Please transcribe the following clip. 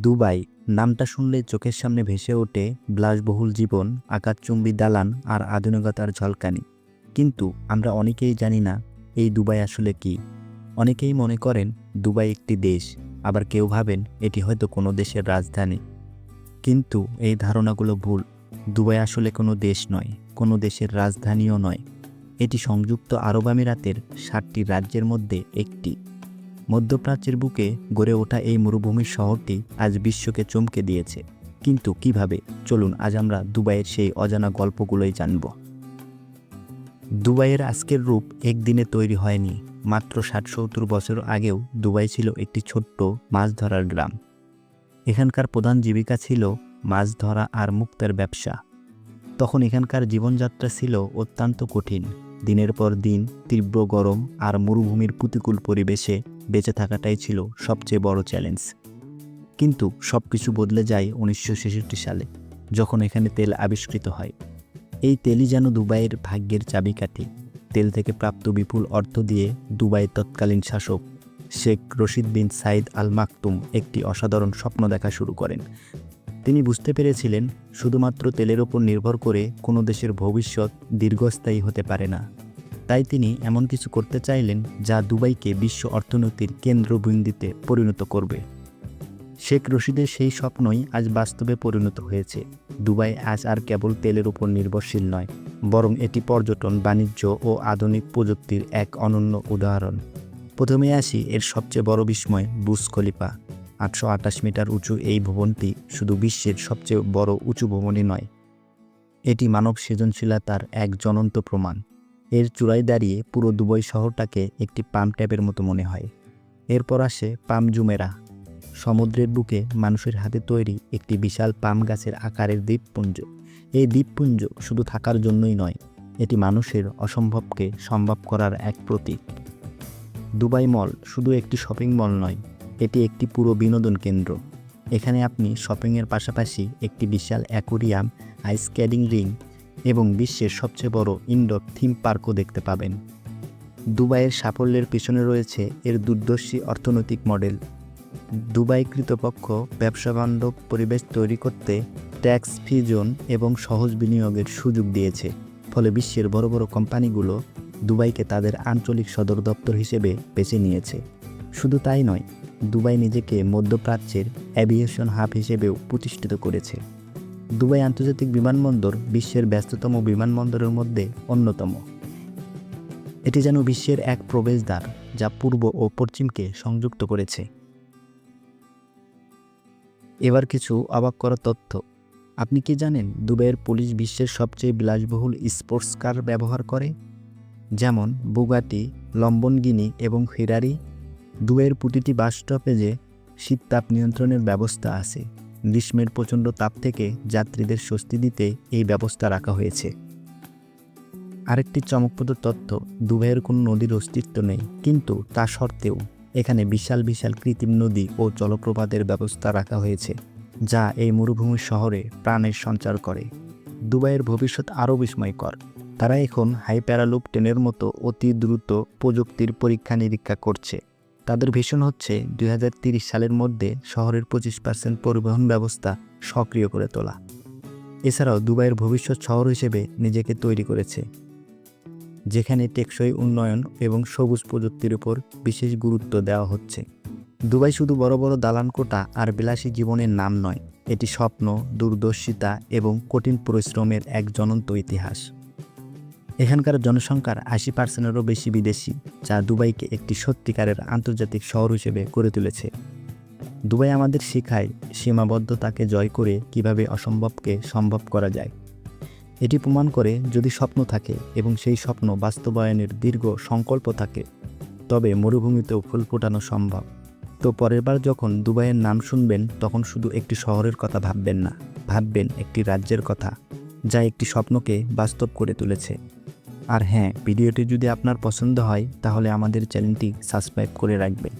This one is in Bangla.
দুবাই। নামটা শুনলে চোখের সামনে ভেসে ওঠে বিলাসবহুল জীবন, আকাশচুম্বী দালান আর আধুনিকতার ঝলকানি। কিন্তু আমরা অনেকেই জানি না এই দুবাই আসলে কি। অনেকেই মনে করেন দুবাই একটি দেশ, আবার কেউ ভাবেন এটি হয়তো কোনো দেশের রাজধানী। কিন্তু এই ধারণাগুলো ভুল। দুবাই আসলে কোনো দেশ নয়, কোনো দেশের রাজধানীও নয়। এটি সংযুক্ত আরব আমিরাতের ষাটটি রাজ্যের মধ্যে একটি। মধ্যপ্রাচ্যের বুকে গড়ে ওঠা এই মরুভূমির শহরটি আজ বিশ্বকে চমকে দিয়েছে। কিন্তু কীভাবে? চলুন আজ আমরা দুবাইয়ের সেই অজানা গল্পগুলোই জানব। দুবাইয়ের আজকের রূপ একদিনে তৈরি হয়নি। মাত্র ষাট সত্তর বছর আগেও দুবাই ছিল একটি ছোট্ট মাছ ধরার গ্রাম। এখানকার প্রধান জীবিকা ছিল মাছ ধরা আর মুক্তের ব্যবসা। তখন এখানকার জীবনযাত্রা ছিল অত্যন্ত কঠিন। দিনের পর দিন তীব্র গরম আর মরুভূমির প্রতিকূল পরিবেশে বেঁচে থাকাটাই ছিল সবচেয়ে বড় চ্যালেঞ্জ কিন্তু সব কিছু বদলে যায় উনিশশো ছেষট্টি সালে, যখন এখানে তেল আবিষ্কৃত হয়। এই তেলই যেন দুবাইয়ের ভাগ্যের চাবিকাঠি। তেল থেকে প্রাপ্ত বিপুল অর্থ দিয়ে দুবাইয়ের তৎকালীন শাসক শেখ রশিদ বিন সাইদ আল মাকতুম একটি অসাধারণ স্বপ্ন দেখা শুরু করেন। তিনি বুঝতে পেরেছিলেন, শুধুমাত্র তেলের ওপর নির্ভর করে কোনো দেশের ভবিষ্যৎ দীর্ঘস্থায়ী হতে পারে না। তাই তিনি এমন কিছু করতে চাইলেন যা দুবাইকে বিশ্ব অর্থনীতির কেন্দ্রবিন্দুতে পরিণত করবে। শেখ রশিদের সেই স্বপ্নই আজ বাস্তবে পরিণত হয়েছে। দুবাই আজ আর কেবল তেলের উপর নির্ভরশীল নয়, বরং এটি পর্যটন, বাণিজ্য ও আধুনিক প্রযুক্তির এক অনন্য উদাহরণ। প্রথমে আসি এর সবচেয়ে বড় বিস্ময় বুস খলিফা। আটশো আটাশ মিটার উঁচু এই ভবনটি শুধু বিশ্বের সবচেয়ে বড় উঁচু ভবনই নয়। এটি মানব সৃজনশীলতার এক জ্বলন্ত প্রমাণ। এর চূড়ায় দাঁড়িয়ে পুরো দুবই শহরটাকে একটি পাম ট্যাপের মতো মনে হয়। এরপর আসে পাম জুমেরা। সমুদ্রের বুকে মানুষের হাতে তৈরি একটি বিশাল পাম গাছের আকারের দ্বীপপুঞ্জ। এই দ্বীপপুঞ্জ শুধু থাকার জন্যই নয়, এটি মানুষের অসম্ভবকে সম্ভব করার এক প্রতীক। দুবাই মল শুধু একটি শপিং মল নয় এটি একটি পুরো বিনোদন কেন্দ্র। এখানে আপনি শপিংয়ের পাশাপাশি একটি বিশাল অ্যাকোরিয়াম আইস স্কেটিং রিং এবং বিশ্বের সবচেয়ে বড় ইনডোর থিম পার্কও দেখতে পাবেন। দুবাইয়ের সাফল্যের পিছনে রয়েছে এর দুর্দর্শী অর্থনৈতিক মডেল। দুবাই কৃতপক্ষ ব্যবসা বান্ধব পরিবেশ তৈরি করতে ট্যাক্স ফি জোন এবং সহজ বিনিয়োগের সুযোগ দিয়েছে। ফলে বিশ্বের বড় বড় কোম্পানিগুলো দুবাইকে তাদের আঞ্চলিক সদর দপ্তর হিসেবে বেছে নিয়েছে। শুধু তাই নয় দুবাই নিজেকে মধ্যপ্রাচ্যের অ্যাভিয়েশন হাব হিসেবেও প্রতিষ্ঠিত করেছে। দুবাই আন্তর্জাতিক বিমানবন্দর বিশ্বের ব্যস্ততম বিমানবন্দরের মধ্যে অন্যতম। এটি যেন বিশ্বের এক প্রবেশদ্বার যা পূর্ব ও পশ্চিমকে সংযুক্ত করেছে। এবার কিছু অবাক করা তথ্য। আপনি কি জানেন দুবাইয়ের পুলিশ বিশ্বের সবচেয়ে বিলাসবহুল স্পোর্টস কার ব্যবহার করে? যেমন বুগাটি, লম্বনগিনি এবং ফেরারি দুবাইয়ের প্রতিটি বাস স্টপেজে শীত তাপ নিয়ন্ত্রণের ব্যবস্থা আছে। গ্রীষ্মের প্রচণ্ড তাপ থেকে যাত্রীদের স্বস্তি দিতে এই ব্যবস্থা রাখা হয়েছে। আরেকটি চমকপ্রদ তথ্য, দুবাইয়ের কোনো নদীর অস্তিত্ব নেই, কিন্তু তা সত্ত্বেও এখানে বিশাল বিশাল কৃত্রিম নদী ও জলপ্রপাতের ব্যবস্থা রাখা হয়েছে, যা এই মরুভূমির শহরে প্রাণের সঞ্চার করে। দুবাইয়ের ভবিষ্যৎ আরও বিস্ময়কর। তারা এখন হাই প্যারালুপ ট্রেনের মতো অতি দ্রুত প্রযুক্তির পরীক্ষা নিরীক্ষা করছে। তাদের ভীষণ হচ্ছে দুই সালের মধ্যে শহরের পঁচিশ পার্সেন্ট পরিবহন ব্যবস্থা সক্রিয় করে তোলা। এছাড়াও দুবাইয়ের ভবিষ্যৎ শহর হিসেবে নিজেকে তৈরি করেছে, যেখানে টেকসই উন্নয়ন এবং সবুজ প্রযুক্তির উপর বিশেষ গুরুত্ব দেওয়া হচ্ছে। দুবাই শুধু বড় বড় দালান কোটা আর বিলাসী জীবনের নাম নয়, এটি স্বপ্ন দূরদর্শিতা এবং কঠিন পরিশ্রমের এক জ্বলন্ত ইতিহাস। এখানকার জনসংখ্যার আশি পার্সেন্টেরও বেশি বিদেশি, যা দুবাইকে একটি সত্যিকারের আন্তর্জাতিক শহর হিসেবে গড়ে তুলেছে। দুবাই আমাদের শেখায় সীমাবদ্ধতাকে জয় করে কীভাবে অসম্ভবকে সম্ভব করা যায়। এটি প্রমাণ করে যদি স্বপ্ন থাকে এবং সেই স্বপ্ন বাস্তবায়নের দীর্ঘ সংকল্প থাকে, তবে মরুভূমিতেও ফুল ফোটানো সম্ভব। তো পরের বার যখন দুবাইয়ের নাম শুনবেন, তখন শুধু একটি শহরের কথা ভাববেন না, ভাববেন একটি রাজ্যের কথা, যা একটি স্বপ্নকে বাস্তব করে তুলেছে। আর হ্যাঁ ভিডিওটি যদি আপনার পছন্দ হয় তাহলে আমাদের চ্যানেলটি সাবস্ক্রাইব করে রাখবেন।